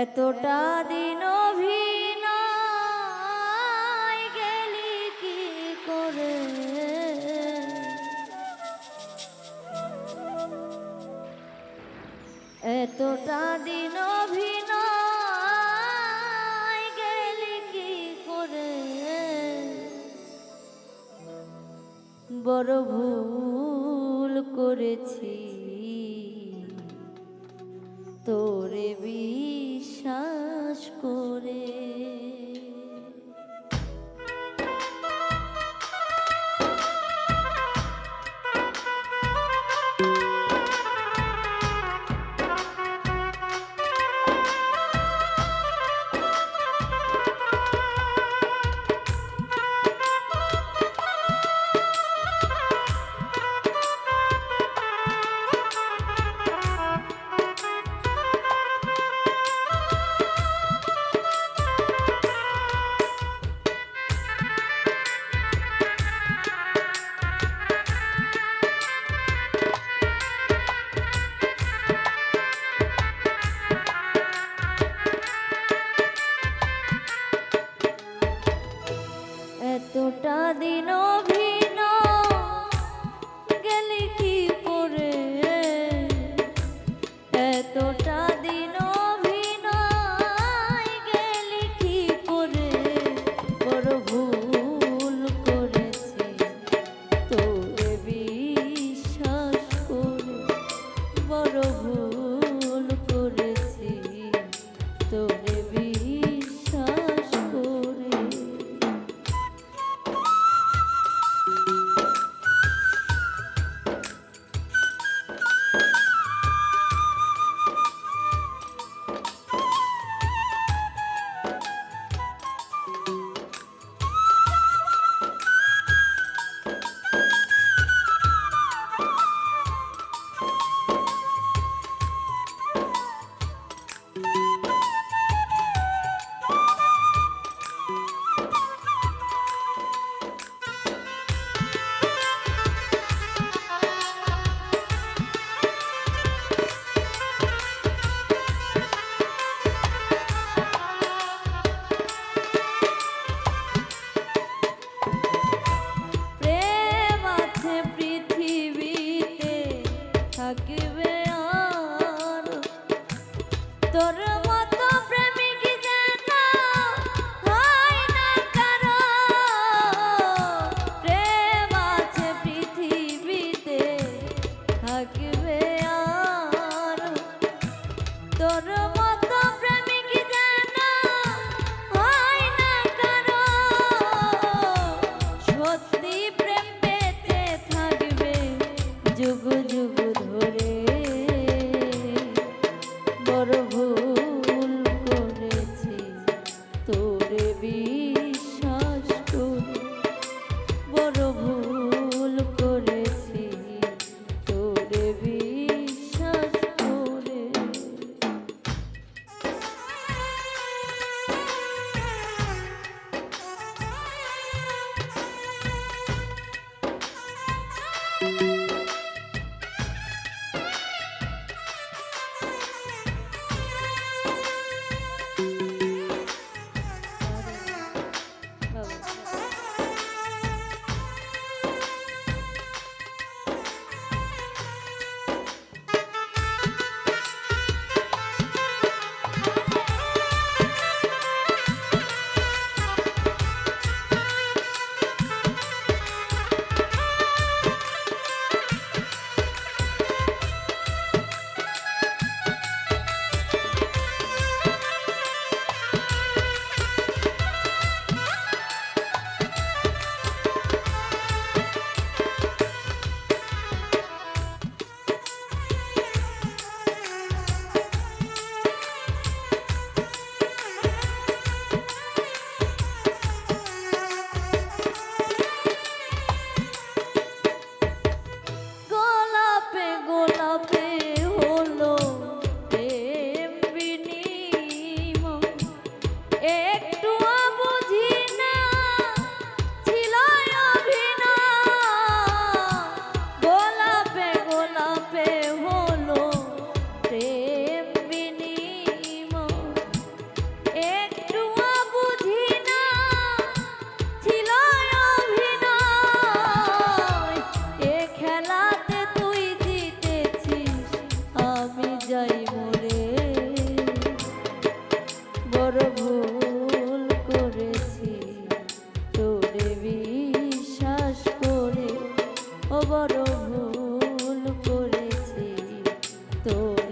এতটা দিন অভিনয় গেলি কি করে? এতটা দিন অভিনয় গেলি কি করে? বড় ভুল করেছি। কতটা দিনও যুগ তোর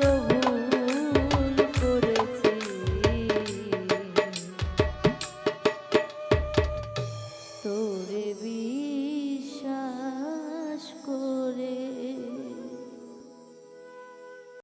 Oh.